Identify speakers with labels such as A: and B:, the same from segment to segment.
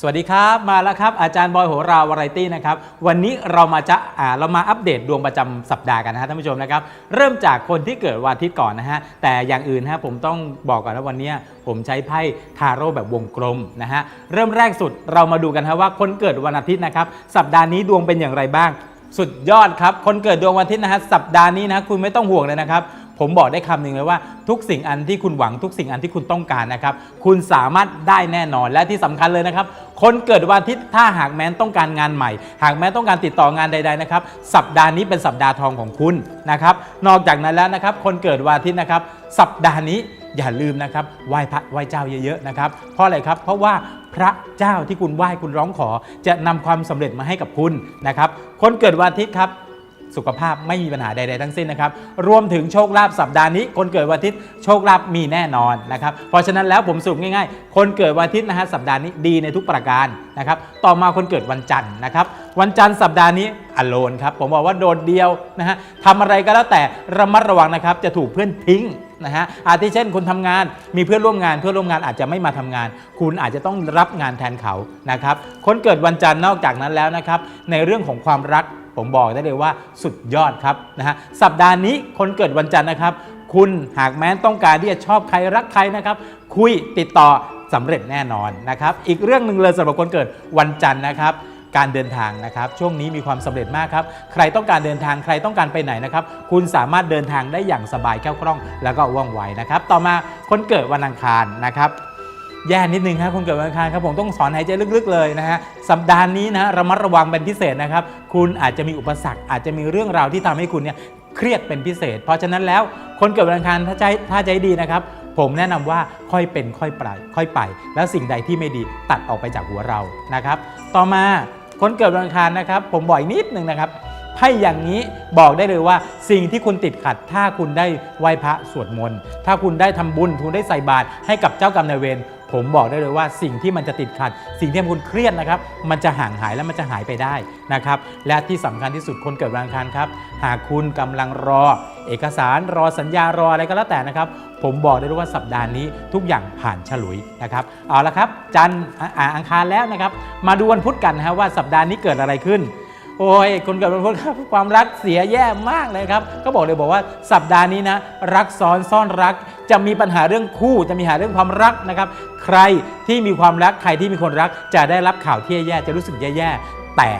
A: สวัสดีครับ มาแล้วครับ อาจารย์บอยโหราวาไรตี้นะครับวันนี้เรามาจะอ่าเรามาอัปเดตดวงประจำสัปดาห์กันนะฮะท่านผู้ชมนะครับเริ่มจากคนที่เกิดวันอาทิตย์ก่อนนะฮะแต่อย่างอื่นฮะผมต้องบอกก่อนว่าวันนี้ผมใช้ไพ่ทาโร่แบบวงกลมนะฮะเริ่มแรกสุดเรามาดูกันฮะว่าคนเกิดวันอาทิตย์นะครับสัปดาห์นี้ดวงเป็นอย่างไรบ้าง สุดยอดครับคนเกิดดวงวันอาทิตย์นะฮะสัปดาห์นี้นะคุณไม่ต้องห่วงเลยนะครับ ผมบอกได้คำหนึ่งเลยว่าทุกสิ่งอันที่คุณหวังทุกสิ่งอันที่คุณต้องการนะครับ คุณสามารถได้แน่นอนและที่สำคัญเลยนะครับ คนเกิดวันอาทิตย์ถ้าหากแม้นต้องการงานใหม่ หากแม้นต้องการติดต่องานใด ๆนะครับ สัปดาห์นี้เป็นสัปดาห์ทองของคุณนะครับ นอกจากนั้นแล้วนะครับ คนเกิดวันอาทิตย์นะครับ สัปดาห์นี้อย่าลืมนะครับไหว้พระไหว้เจ้าเยอะๆนะครับ เพราะอะไรครับ เพราะว่าพระเจ้าที่คุณไหว้คุณร้องขอ จะนำความสำเร็จมาให้กับคุณนะครับ คนเกิดวันอาทิตย์ครับ สุขภาพไม่มีปัญหาใด ๆ ทั้งสิ้นนะครับ รวมถึงโชคลาภสัปดาห์นี้ คนเกิดวันอาทิตย์โชคลาภมีแน่นอนนะครับ เพราะฉะนั้นแล้วผมสรุปง่าย ๆ คนเกิดวันอาทิตย์นะฮะสัปดาห์นี้ดีในทุกประการนะครับ ต่อมาคนเกิดวันจันทร์นะครับ วันจันทร์สัปดาห์นี้อโลนครับ ผมบอกว่าโดดเดียวนะฮะทำอะไรก็แล้วแต่ระมัดระวังนะครับ จะถูกเพื่อนทิ้งนะฮะอาทิเช่นคุณทำงานมีเพื่อนร่วมงานเพื่อนร่วมงานอาจจะไม่มาทำงาน คุณอาจจะต้องรับงานแทนเขานะครับ คนเกิดวันจันทร์นอกจากนั้นแล้วนะครับ ในเรื่องของความรัก ผมบอกได้เลยว่าสุดยอดครับนะฮะสัปดาห์นี้คนเกิดวันจันทร์นะครับ คุณหากแม้นต้องการที่จะชอบใครรักใครนะครับ คุยติดต่อสำเร็จแน่นอนนะครับ อีกเรื่องหนึ่งเลยสำหรับคนเกิดวันจันทร์นะครับการเดินทางนะครับ ช่วงนี้มีความสำเร็จมากครับ ใครต้องการเดินทางใครต้องการไปไหนนะครับ คุณสามารถเดินทางได้อย่างสบายแคล่วคล่อง แล้วก็ว่องไวนะครับ ต่อมาคนเกิดวันอังคารนะครับ แย่นิดนึงครับคนเกิดวันอังคารครับผมต้องสอนหายใจลึกๆเลยนะฮะสัปดาห์นี้นะระมัดระวังเป็นพิเศษนะครับ คุณอาจจะมีอุปสรรค อาจจะมีเรื่องราวที่ทำให้คุณเนี่ยเครียดเป็นพิเศษ เพราะฉะนั้นแล้วคนเกิดวันอังคารถ้าใจถ้าใจดีนะครับผมแนะนำว่าค่อยเป็นค่อยไปค่อยไป แล้วสิ่งใดที่ไม่ดีตัดออกไปจากหัวเรานะครับ ต่อมาคนเกิดวันอังคารนะครับ ผมบอกอีกนิดนึงนะครับไพ่อย่างนี้บอกได้เลยว่าสิ่งที่คุณติดขัด ถ้าคุณได้ไหว้พระสวดมนต์ถ้าคุณได้ทำบุญคุณได้ใส่บาตรให้กับเจ้ากรรมนายเวร ผมบอกได้เลยว่าสิ่งที่มันจะติดขัด สิ่งที่ทำคุณเครียดนะครับ มันจะห่างหายและมันจะหายไปได้นะครับ และที่สำคัญที่สุดคนเกิดวันอังคารครับ หากคุณกำลังรอ เอกสารรอสัญญารออะไรก็แล้วแต่นะครับ ผมบอกได้เลยว่าสัปดาห์นี้ทุกอย่างผ่านฉลุยนะครับเอาละครับ จันทร์อังคารแล้วนะครับ มาดูวันพุธกันนะฮะว่าสัปดาห์นี้เกิดอะไรขึ้นโอ้ยคนเกิดวันพุธครับความรักเสียแย่มากเลยครับ ก็บอกเลยบอกว่าสัปดาห์นี้นะ รักซ้อนซ่อนรัก จะมีปัญหาเรื่องคู่จะมีหาเรื่องความรักนะครับ ใครที่มีความรักใครที่มีคนรัก จะได้รับข่าวที่แย่จะรู้สึกแย่ๆแต่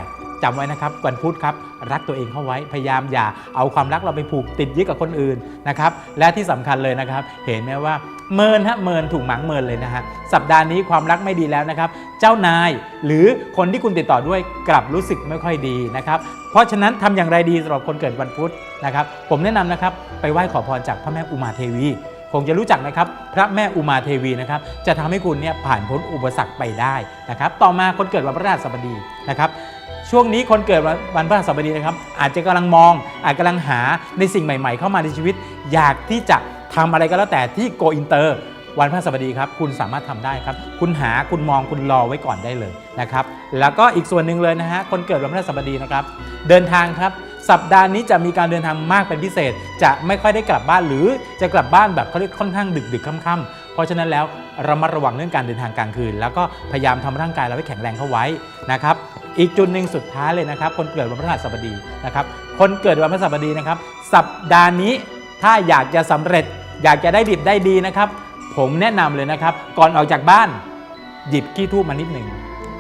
A: จำไว้นะครับวันพุธครับรักตัวเองเข้าไว้พยายามอย่าเอาความรักเราไปผูกติดยึดกับคนอื่นนะครับและที่สำคัญเลยนะครับ เห็นไหมว่าเมินฮะเมินถูกหมังเมินเลยนะฮะสัปดาห์นี้ความรักไม่ดีแล้วนะครับ เจ้านายหรือคนที่คุณติดต่อด้วยกลับรู้สึกไม่ค่อยดีนะครับ เพราะฉะนั้นทำอย่างไรดีสำหรับคนเกิดวันพุธนะครับ ผมแนะนำนะครับไปไหว้ขอพรจากพระแม่อุมาเทวี คงจะรู้จักนะครับพระแม่อุมาเทวีนะครับจะทำให้คุณเนี่ยผ่านพ้นอุปสรรคไปได้นะครับต่อมาคนเกิดวันพฤหัสบดีนะครับช่วงนี้คนเกิดวันวันพฤหัสบดีนะครับอาจจะกำลังมองอาจกำลังหาในสิ่งใหม่ ๆ เข้ามาในชีวิต อยากที่จะทำอะไรก็แล้วแต่ที่โกอินเตอร์วันพฤหัสบดีครับคุณสามารถทำได้ครับ คุณหาคุณมองคุณรอไว้ก่อนได้เลยนะครับ แล้วก็อีกส่วนหนึ่งเลยนะฮะคนเกิดวันพฤหัสบดีนะครับ เดินทางครับ สัปดาห์นี้จะมีการเดินทางมากเป็นพิเศษ จะไม่ค่อยได้กลับบ้านหรือจะกลับบ้านแบบเขาเรียกค่อนข้างดึกดึกๆค่ำๆเพราะฉะนั้นแล้วระมัดระวังเรื่องการเดินทางกลางคืน แล้วก็พยายามทำร่างกายเราให้แข็งแรงเข้าไว้นะครับอีกจุดหนึ่งสุดท้ายเลยนะครับ คนเกิดวันพฤหัสบดีนะครับคนเกิดวันพฤหัสบดีนะครับ สัปดาห์นี้ถ้าอยากจะสำเร็จ อยากจะได้ดิบได้ดีนะครับ ผมแนะนำเลยนะครับ ก่อนออกจากบ้าน หยิบขี้ทูบมานิดหนึ่ง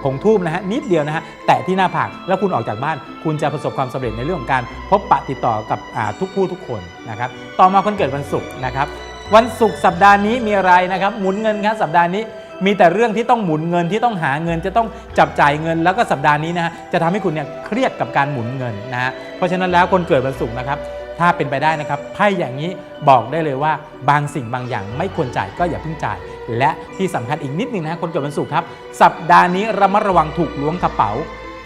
A: ผงทูบนะฮะนิดเดียวนะฮะแตะที่หน้าผากแล้วคุณออกจากบ้าน คุณจะประสบความสำเร็จในเรื่องของการพบปะติดต่อกับทุกผู้ทุกคนนะครับต่อมาคนเกิดวันศุกร์นะครับวันศุกร์สัปดาห์นี้มีอะไรนะครับหมุนเงินครับสัปดาห์นี้มีแต่เรื่องที่ต้องหมุนเงินที่ต้องหาเงินจะต้องจับจ่ายเงิน แล้วก็สัปดาห์นี้นะฮะจะทำให้คุณเนี่ยเครียดกับการหมุนเงินนะฮะเพราะฉะนั้นแล้วคนเกิดวันศุกร์นะครับถ้าเป็นไปได้นะครับไพ่อย่างนี้บอกได้เลยว่าบางสิ่งบางอย่างไม่ควรจ่ายก็อย่าเพิ่งจ่าย และที่สำคัญอีกนิดนึงนะคนเกิดวันศุกร์ครับ สัปดาห์นี้ระมัดระวังถูกล้วงกระเป๋า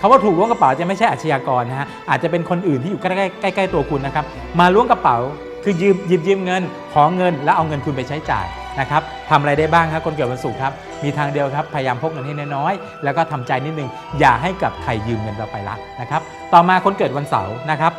A: คาว่าถูกล้วงกระเป๋าจะไม่ใช่อาชญากรนะฮะอาจจะเป็นคนอื่นที่อยู่ใกล้ๆใกล้ๆตัวคุณนะครับมาล้วงกระเป๋าคือยืมยิบยืมเงินขอเงินแล้วเอาเงินคุณไปใช้จ่ายนะครับทำอะไรได้บ้างครับคนเกิดวันศุกร์ครับ มีทางเดียวครับ พยายามพกเงินให้น้อยๆแล้วก็ทำใจนิดนึง อย่าให้กับใครยืมเงินเราไปละนะครับ ต่อมาคนเกิดวันเสาร์นะครับ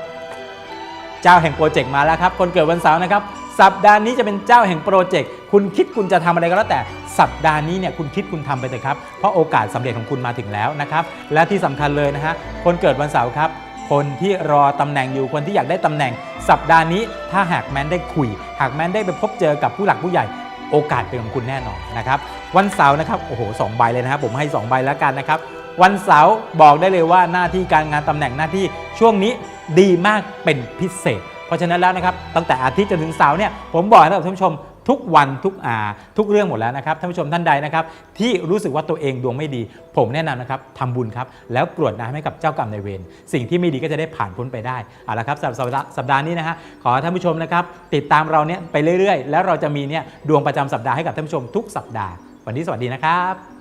A: เจ้าแห่งโปรเจกต์มาแล้วครับ คนเกิดวันเสาร์นะครับ สัปดาห์นี้จะเป็นเจ้าแห่งโปรเจกต์คุณคิดคุณจะทำอะไรก็แล้วแต่สัปดาห์นี้เนี่ยคุณคิดคุณทำไปเลยครับ เพราะโอกาสสำเร็จของคุณมาถึงแล้วนะครับ และที่สำคัญเลยนะฮะคนเกิดวันเสาร์ครับ คนที่รอตำแหน่งอยู่คนที่อยากได้ตำแหน่ง สัปดาห์นี้ถ้าหากแมนได้คุย หากแมนได้ไปพบเจอกับผู้หลักผู้ใหญ่โอกาสเป็นของคุณแน่นอนนะครับวันเสาร์นะครับโอ้โหสองใบเลยนะครับผมให้ 2 ใบแล้วกันนะครับวันเสาร์บอกได้เลยว่าหน้าที่การงานตำแหน่งหน้าที่ช่วงนี้ดีมากเป็นพิเศษ เพราะฉะนั้นแล้วนะครับตั้งแต่อาทิตย์จนถึงเสาร์เนี่ยผมบอกให้ท่านผู้ชมทุกวันทุกอาทุกเรื่องหมดแล้วนะครับท่านผู้ชมท่านใดนะครับที่รู้สึกว่าตัวเองดวงไม่ดี ผมแนะนำนะครับทำบุญครับ แล้วกรวดน้ำให้กับเจ้ากรรมนายเวรสิ่งที่ไม่ดีก็จะได้ผ่านพ้นไปได้เอาละครับสำหรับสัปดาห์สัปดาห์นี้นะฮะขอท่านผู้ชมนะครับติดตามเราเนี่ยไปเรื่อยๆ แล้วเราจะมีเนี่ยดวงประจำสัปดาห์ให้กับท่านผู้ชมทุกสัปดาห์ วันนี้สวัสดีนะครับ